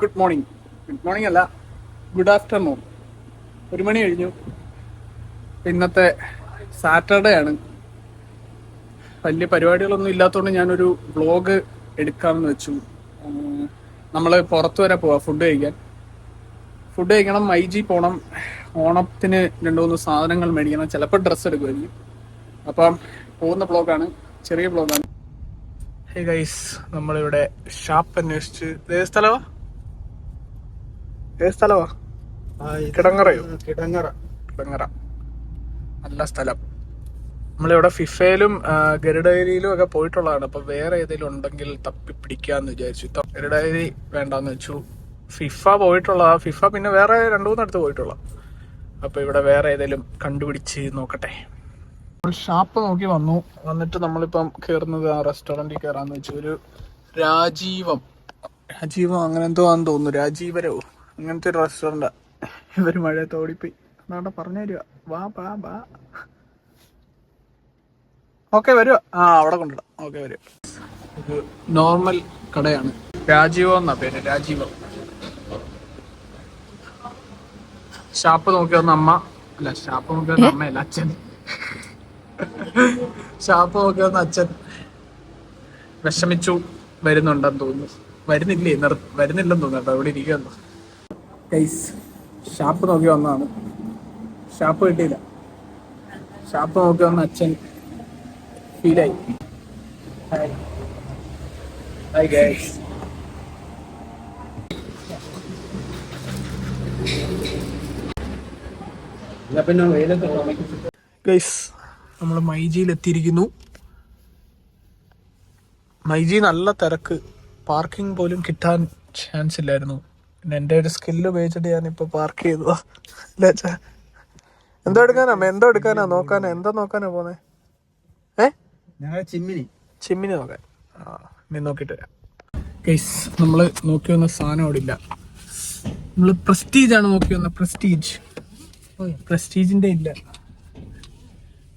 Good morning good morning അല്ല. Good afternoon ഒരു മണി കഴിഞ്ഞു. ഇന്നത്തെ സാറ്റർഡേ ആണ്. വലിയ പരിപാടികളൊന്നും ഇല്ലാത്തതുകൊണ്ട് ഞാനൊരു വ്ളോഗ് എടുക്കാമെന്ന് വെച്ചു. നമ്മൾ പുറത്തു വരെ പോവാം ഫുഡ് കഴിക്കാൻ. ഫുഡ് കഴിക്കണം ഐ ജി പോണം. ഓണത്തിന് രണ്ടു മൂന്ന് സാധനങ്ങൾ മേടിക്കണം. ചിലപ്പോൾ ഡ്രസ്സ് എടുക്കുമായിരിക്കും. അപ്പം പോകുന്ന ബ്ലോഗാണ് ചെറിയ ബ്ലോഗാണ് ഹേ ഗൈസ് നമ്മളിവിടെ ഷാപ്പ് അന്വേഷിച്ച്. ഏത് സ്ഥലമാ ഏത് സ്ഥലമാ കിടങ്ങറയോ? കിടങ്ങറ. കിടങ്ങറ. നല്ല സ്ഥലം. നമ്മളിവിടെ ഫിഫയിലും ഗരുഡൈരിയിലും ഒക്കെ പോയിട്ടുള്ളതാണ്. അപ്പൊ വേറെ ഏതെങ്കിലും ഉണ്ടെങ്കിൽ തപ്പി പിടിക്കാന്ന് വിചാരിച്ചു. ഗരുഡൈരി വേണ്ടാന്ന് വെച്ചു. ഫിഫ പോയിട്ടുള്ള ഫിഫ പിന്നെ വേറെ രണ്ടു മൂന്നിടത്ത് പോയിട്ടുള്ള. അപ്പൊ ഇവിടെ വേറെ ഏതെങ്കിലും കണ്ടുപിടിച്ച് നോക്കട്ടെ. ഒരു ഷാപ്പ് നോക്കി വന്നു. വന്നിട്ട് നമ്മളിപ്പം കയറുന്നത് ആ റെസ്റ്റോറന്റിൽ കയറാന്ന് വെച്ചു. ഒരു രാജീവം. രാജീവം അങ്ങനെ എന്തോ ആണെന്ന് തോന്നുന്നു. രാജീവരോ? അങ്ങനത്തെ ഒരു റെസ്റ്റോറന്റ് ഇവർ മഴയത്ത് ഓടിപ്പോയി. എന്നാട്ടെ പറഞ്ഞു തരുക വാ ബാ ബാ ഓക്കെ വരുക ആ അവിടെ കൊണ്ടിടാം ഓക്കെ വരുക നോർമൽ കടയാണ്. രാജീവോ എന്നാ പേര്? രാജീവോ. ഷാപ്പ് നോക്കി വന്ന അമ്മ. അല്ല ഷാപ്പ് നോക്കി വന്ന അമ്മയല്ല അച്ഛൻ. ഷാപ്പ് നോക്കി വന്ന അച്ഛൻ. വിഷമിച്ചു വരുന്നുണ്ടെന്ന് തോന്നുന്നു. വരുന്നില്ലേ? നിർ വരുന്നില്ലെന്ന് തോന്നുന്നു അവിടെ ഇരിക്കുന്നു ഗൈസ് ഷാപ്പ് നോക്കി വന്നതാണ്. ഷാപ്പ് കിട്ടിയില്ല. ഷാപ്പ് നോക്കി വന്ന അച്ഛൻ ഫീലായി ഹായ് ഹായ് ഗൈസ് നമ്മൾ മൈജിയിൽ എത്തിയിരിക്കുന്നു. മൈജി നല്ല തിരക്ക്. പാർക്കിംഗ് പോലും കിട്ടാൻ ചാൻസ് ഇല്ലായിരുന്നു. പിന്നെ എന്റെ ഒരു സ്കില്ല് ഉപയോഗിച്ചിട്ട് ഞാനിപ്പോ പാർക്ക് ചെയ്തു? എന്തോ എടുക്കാനാ? എന്തോ എടുക്കാനാ? നോക്കാനാ? എന്താ നോക്കാനാ പോന്നെ? ഏ? ചിമ്മിനി. ചിമ്മിനി നോക്കാൻ. ആ നീ നോക്കിട്ട് വരാം. ഗൈസ് നമ്മൾ നോക്കി വന്ന സാധനം അവിടെ ഇല്ല. നമ്മൾ പ്രസ്റ്റീജ് ആണ് നോക്കി വന്ന പ്രസ്റ്റീജ് പ്രസ്റ്റീജിന്റെ ഇല്ല.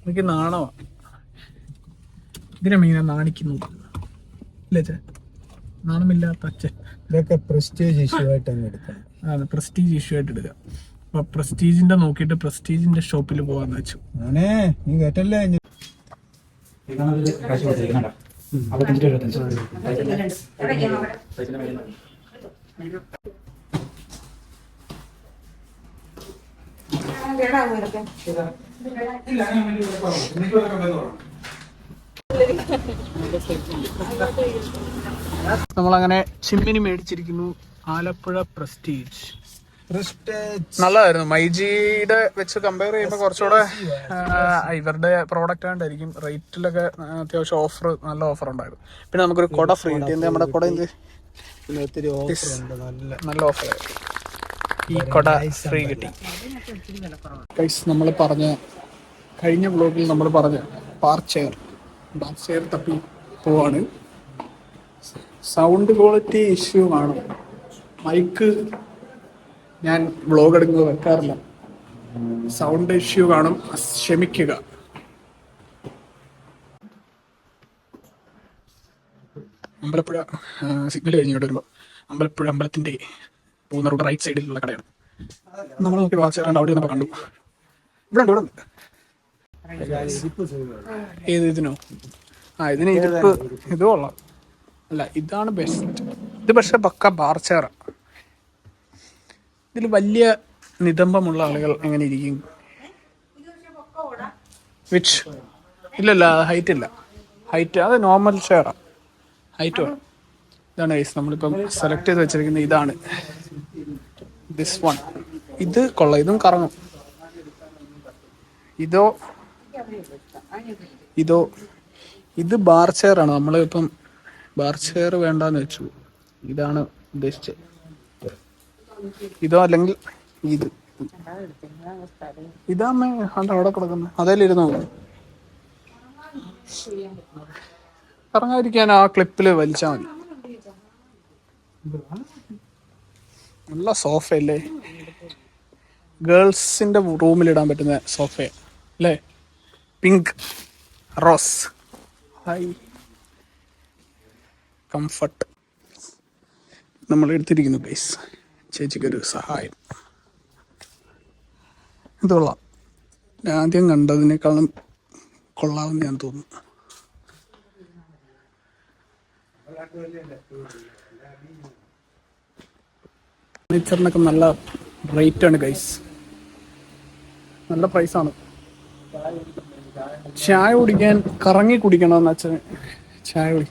എനിക്ക് നാണോ ഇതിനെ മീനാ നാണിക്കുന്നു. ഇല്ലേ ചേ? നാണമില്ലാത്ത അച്ഛൻ. ഇതൊക്കെ പ്രസ്റ്റീജ് ഇഷ്യൂ ആയിട്ട് അങ്ങ് എടുക്കണം. ആണ് പ്രസ്റ്റീജ് ഇഷ്യൂ ആയിട്ട് എടുക്കാം. അപ്പൊ പ്രസ്റ്റീജിന്റെ നോക്കിയിട്ട് പ്രസ്റ്റീജിന്റെ ഷോപ്പിൽ പോവാന്ന് വെച്ചു. ആണേ നീ കേട്ടല്ലേ? നമ്മളങ്ങനെ ചിമ്മിനി മേടിച്ചിരിക്കുന്നു. ആലപ്പുഴ പ്രസ്റ്റീജ് നല്ലതായിരുന്നു. മൈജിയുടെ വെച്ച് കമ്പയർ ചെയ്യുമ്പോൾ കുറച്ചുകൂടെ ഇവരുടെ പ്രോഡക്റ്റ് ആയിട്ടായിരിക്കും റേറ്റിലൊക്കെ അത്യാവശ്യം ഓഫർ നല്ല ഓഫർ ഉണ്ടായിരുന്നു. പിന്നെ നമുക്കൊരു കുട ഫ്രീ ഉണ്ട് എന്ത് നമ്മുടെ കുട എന്ത്? ഒത്തിരി നല്ല നല്ല ഓഫർ ഈ കുട ഫ്രീ കിട്ടി. കൈസ് നമ്മൾ പറഞ്ഞ കഴിഞ്ഞ ബ്ലോഗിൽ നമ്മൾ പറഞ്ഞ പാർച്ചെയർ പാർച്ചെയർ തപ്പി. പോവാണ്. സൗണ്ട് ക്വാളിറ്റി ഇഷ്യൂ ആണ്. മൈക്ക് ഞാൻ വ്ളോഗ് എടുക്കുന്നത് വെക്കാറില്ല. സൗണ്ട് ഇഷ്യൂ കാണും. ക്ഷമിക്കുക. അമ്പലപ്പുഴ സിഗ്നൽ കഴിഞ്ഞിട്ട് വരുമ്പോൾ അമ്പലപ്പുഴ അമ്പലത്തിന്റെ പോകുന്ന റോഡ് റൈറ്റ് സൈഡിലുള്ള കടയാണ്. നമ്മൾ നോക്കി വാച്ച് കണ്ട് അവിടെ നമ്മൾ കണ്ടു. ഇവിടെ ഇവിടെ ഏത് ഇതിനോ? ആ ഇതിന് ഇരിപ്പ് ഇത് കൊള്ളാം. അല്ല ഇതാണ് ബെസ്റ്റ് ഇത് പക്ഷെ പക്ക ബാർച്ചേറ ഇതിൽ വലിയ നിതംബമുള്ള ആളുകൾ എങ്ങനെ ഇരിക്കും? വിച്ച് ഇല്ലല്ല ഹൈറ്റ് ഇല്ല. ഹൈറ്റ് അത് നോർമൽ ചെയറാ ഹൈറ്റ് വേണം. ഇതാണ് ഗൈസ് നമ്മളിപ്പം സെലക്ട് ചെയ്ത് വെച്ചിരിക്കുന്നത് ഇതാണ്. ദിസ് വൺ ഇത് കൊള്ളാം ഇതും കറങ്ങും. ഇതോ ഇതോ ഇത് ബാർ ചെയർ ആണ്. നമ്മൾ ഇപ്പം ബാർ ചെയർ വേണ്ടാന്ന് വെച്ചു. ഇതാണ് ഉദ്ദേശിച്ചത്. ഇതോ അല്ലെങ്കിൽ ഇത്. ഇതാമ്മ അവിടെ കിടക്കുന്നത് അതേലിരുന്നു ഇറങ്ങാതിരിക്കാൻ ആ ക്ലിപ്പിൽ വലിച്ചാൽ മതി. നല്ല സോഫയല്ലേ? ഗേൾസിന്റെ റൂമിൽ ഇടാൻ പറ്റുന്ന സോഫ അല്ലേ? Pink rose. ഹായ് കംഫർട്ട് നമ്മൾ എടുത്തിരിക്കുന്നു ഗൈസ് ചേച്ചിക്കൊരു സഹായം. ഇത് കൊള്ളാം. ഞാൻ ആദ്യം കണ്ടതിനേക്കാളും കൊള്ളാമെന്ന് ഞാൻ തോന്നുന്നു. ഫർണിച്ചറിനൊക്കെ നല്ല റേറ്റ് ആണ് ഗൈസ് നല്ല പ്രൈസാണ് ചായ കുടിക്കാൻ കറങ്ങി കുടിക്കണമെന്ന് അച്ഛന് ചായ കുടി.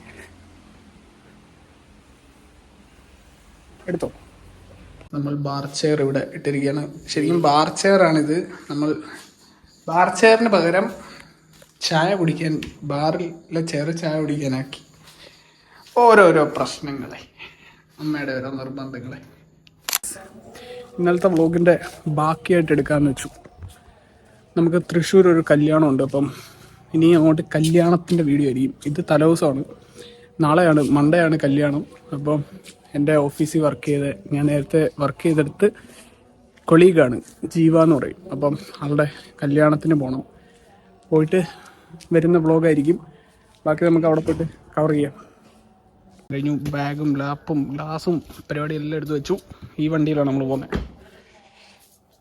എടുത്തോ. നമ്മൾ ബാർ ചെയർ ഇവിടെ ഇട്ടിരിക്കുകയാണ്. ശരിക്കും ബാർ ചെയർ ആണിത്. നമ്മൾ ബാർ ചെയറിന് പകരം ചായ കുടിക്കാൻ ബാറിലെ ചെയർ ചായ കുടിക്കാനാക്കി ഓരോരോ പ്രശ്നങ്ങളെ അമ്മയുടെ ഓരോ നിർബന്ധങ്ങളെ. ഇന്നലത്തെ വ്ലോഗിന്റെ ബാക്കിയായിട്ട് എടുക്കാമെന്ന് വെച്ചു. നമുക്ക് തൃശ്ശൂർ ഒരു കല്യാണമുണ്ട്. അപ്പം ഇനി അങ്ങോട്ട് കല്യാണത്തിന്റെ വീഡിയോ ആയിരിക്കും. ഇത് തലേദിവസമാണ് നാളെയാണ് മൺഡേ ആണ് കല്യാണം. അപ്പം എന്റെ ഓഫീസിൽ വർക്ക് ചെയ്ത് ഞാൻ നേരത്തെ വർക്ക് ചെയ്തെടുത്ത് കൊളീഗാണ് ജീവ എന്ന് പറയും. അപ്പം അവളുടെ കല്യാണത്തിന് പോകണം പോയിട്ട് വരുന്ന വ്ളോഗായിരിക്കും ബാക്കി നമുക്ക് അവിടെ പോയിട്ട് കവർ ചെയ്യാം. കഴിഞ്ഞു ബാഗും ലാപ്പും ഗ്ലാസും പരിപാടി എല്ലാം എടുത്ത് വെച്ചു. ഈ വണ്ടിയിലാണ് നമ്മൾ പോകുന്നത്.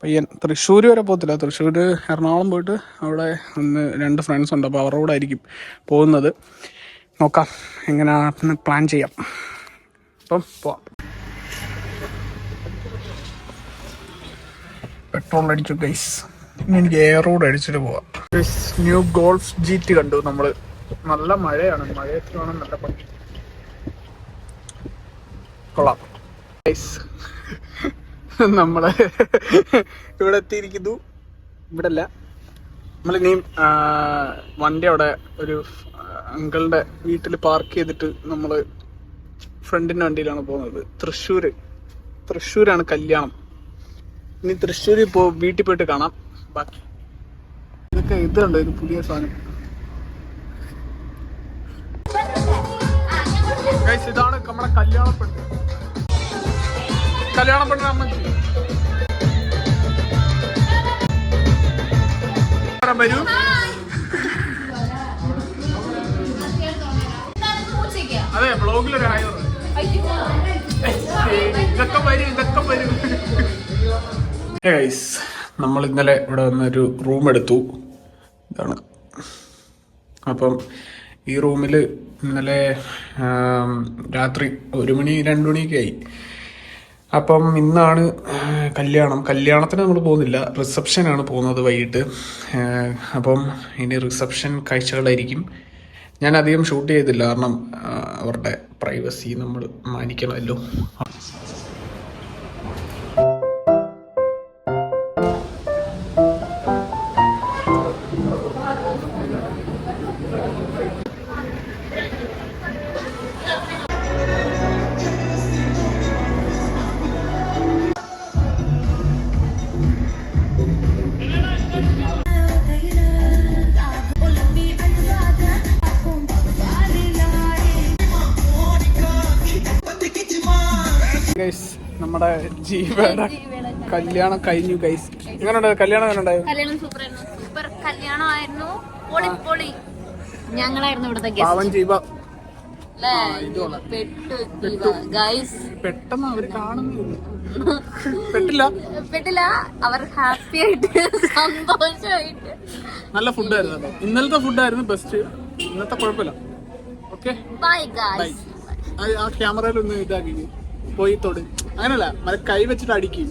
പയ്യൻ തൃശ്ശൂർ വരെ പോകത്തില്ല. തൃശ്ശൂർ എറണാകുളം പോയിട്ട് അവിടെ ഒന്ന് രണ്ട് ഫ്രണ്ട്സ് ഉണ്ട്. അപ്പോൾ അവരുടെ കൂടെ ആയിരിക്കും പോകുന്നത്. നോക്കാം എങ്ങനെയാണ് പ്ലാൻ ചെയ്യാം. അപ്പം പോവാം. പെട്രോൾ അടിച്ചു ഗൈസ് ഇനി എനിക്ക് എയർ റോഡ് അടിച്ചിട്ട് പോവാം. ന്യൂ ഗോൾഫ് ജീറ്റ് കണ്ടു നമ്മൾ നല്ല മഴയാണ്. മഴയത്തിലാണ് നല്ല ഭംഗി. കൊള്ളാം. ഗൈസ് നമ്മൾ ഇവിടെ എത്തിയിരിക്കുന്നു ഇവിടെ അല്ല നമ്മളിനിയും ഇനിയും വണ്ടി അവിടെ ഒരു അങ്കിളുടെ വീട്ടിൽ പാർക്ക് ചെയ്തിട്ട് നമ്മൾ ഫ്രണ്ടിന്റെ വണ്ടിയിലാണ് പോകുന്നത്. തൃശ്ശൂർ തൃശ്ശൂരാണ് കല്യാണം. ഇനി തൃശ്ശൂരിൽ പോ വീട്ടിൽ പോയിട്ട് കാണാം. ബാക്കി ഇതൊക്കെ ഇതുണ്ട് ഇത് പുതിയ സാധനം. ഇതാണ് നമ്മുടെ കല്യാണപ്പെട്ട്. കല്യാണപ്പെട്ട് അമ്മച്ചി വരൂ? അതെ ബ്ലോഗിലൊരു ഹായ് ഇതൊക്കെ വരും ഇതൊക്കെ വരും. നമ്മൾ ഇന്നലെ ഇവിടെ വന്നൊരു റൂം എടുത്തു. ഇതാണ്. അപ്പം ഈ റൂമിൽ ഇന്നലെ രാത്രി ഒരു മണി രണ്ടു മണിയൊക്കെ ആയി. അപ്പം ഇന്നാണ് കല്യാണം. കല്യാണത്തിന് നമ്മൾ പോകുന്നില്ല. റിസപ്ഷനാണ് പോകുന്നത് വൈകിട്ട്. അപ്പം ഇനി റിസപ്ഷൻ കാഴ്ചകളായിരിക്കും. ഞാൻ അധികം ഷൂട്ട് ചെയ്തില്ല. കാരണം അവരുടെ പ്രൈവസി നമ്മൾ മാനിക്കണമല്ലോ. ഗൈസ് നമ്മുടെ ജീവയുടെ കല്യാണം കഴിഞ്ഞു ഗൈസ് എങ്ങനെയുണ്ട് കല്യാണം ഗസ്റ്റ് ജീവ. പെട്ടെന്ന് അവർ കാണുന്നില്ല. പെട്ടില്ല? പെട്ടില്ല. അവർ ഹാപ്പി ആയിട്ട് സന്തോഷമായിട്ട്. നല്ല ഫുഡായിരുന്നു ഇന്നലത്തെ ഫുഡായിരുന്നു ബെസ്റ്റ് ഇന്നത്തെ കുഴപ്പമില്ല. ഓക്കെ ബൈ ഗൈസ് ആ ക്യാമറയിൽ ഒന്ന് ഇതാക്കി. പോയി തൊട്. അങ്ങനല്ല മറ്റേ കൈ വെച്ചിട്ട് അടിക്കും.